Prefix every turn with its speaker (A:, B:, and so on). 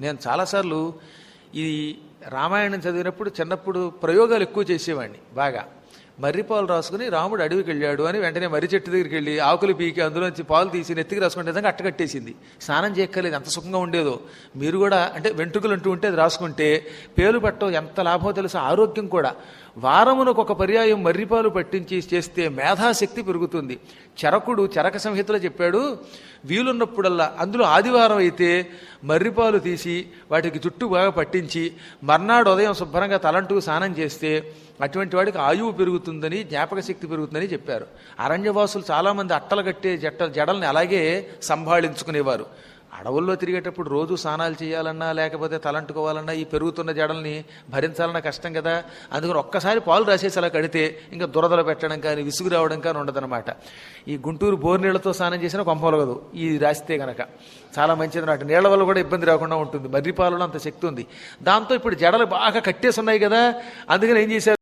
A: నేను చాలాసార్లు ఈ రామాయణం చదివినప్పుడు చిన్నప్పుడు ప్రయోగాలు ఎక్కువ చేసేవాడిని బాగా. మర్రి పాలు రాసుకుని రాముడు అడవికి వెళ్ళాడు అని వెంటనే మర్రి చెట్టు దగ్గరికి వెళ్ళి ఆకులు పీకి అందులోంచి పాలు తీసి నెత్తికి రాసుకుంటే విధంగా అట్టకట్టేసింది స్నానం చేయక్కర్లేదు ఎంత సుఖంగా ఉండేదో. మీరు కూడా అంటే వెంట్రుకలు అంటూ ఉంటే అది రాసుకుంటే పేలు పట్టడం ఎంత లాభమో తెలుసు? ఆరోగ్యం కూడా. వారమునకు ఒక పర్యాయం మర్రిపాలు పట్టించి చేస్తే మేధాశక్తి పెరుగుతుంది. చరకుడు చరక సంహితలో చెప్పాడు వీలున్నప్పుడల్లా అందులో ఆదివారం అయితే మర్రిపాలు తీసి వాటికి జుట్టు బాగా పట్టించి మర్నాడు ఉదయం శుభ్రంగా తలంటూ స్నానం చేస్తే అటువంటి వాడికి ఆయువు పెరుగుతుందని జ్ఞాపక శక్తి పెరుగుతుందని చెప్పారు. అరణ్యవాసులు చాలామంది అట్టలు కట్టే జట్ట జడల్ని అలాగే సంభాళించుకునేవారు. అడవుల్లో తిరిగేటప్పుడు రోజు స్నానాలు చేయాలన్నా లేకపోతే తలంటుకోవాలన్నా ఈ పెరుగుతున్న జడల్ని భరించాలన్నా కష్టం కదా. అందుకని ఒక్కసారి పాలు రాసేసి అలా కడితే ఇంకా దురదలు పెట్టడం కానీ విసుగు రావడం కానీ ఉండదన్నమాట. ఈ గుంటూరు బోర్ నీళ్ళతో స్నానం చేసినా కొంపలగదు ఈ రాస్తే గనక చాలా మంచిది అన్నమాట. నీళ్ళ వల్ల కూడా ఇబ్బంది రాకుండా ఉంటుంది. మర్రి పాలలో అంత శక్తి ఉంది. దాంతో ఇప్పుడు జడలు బాగా కట్టేసి ఉన్నాయి కదా. అందుకని ఏం చేశారు?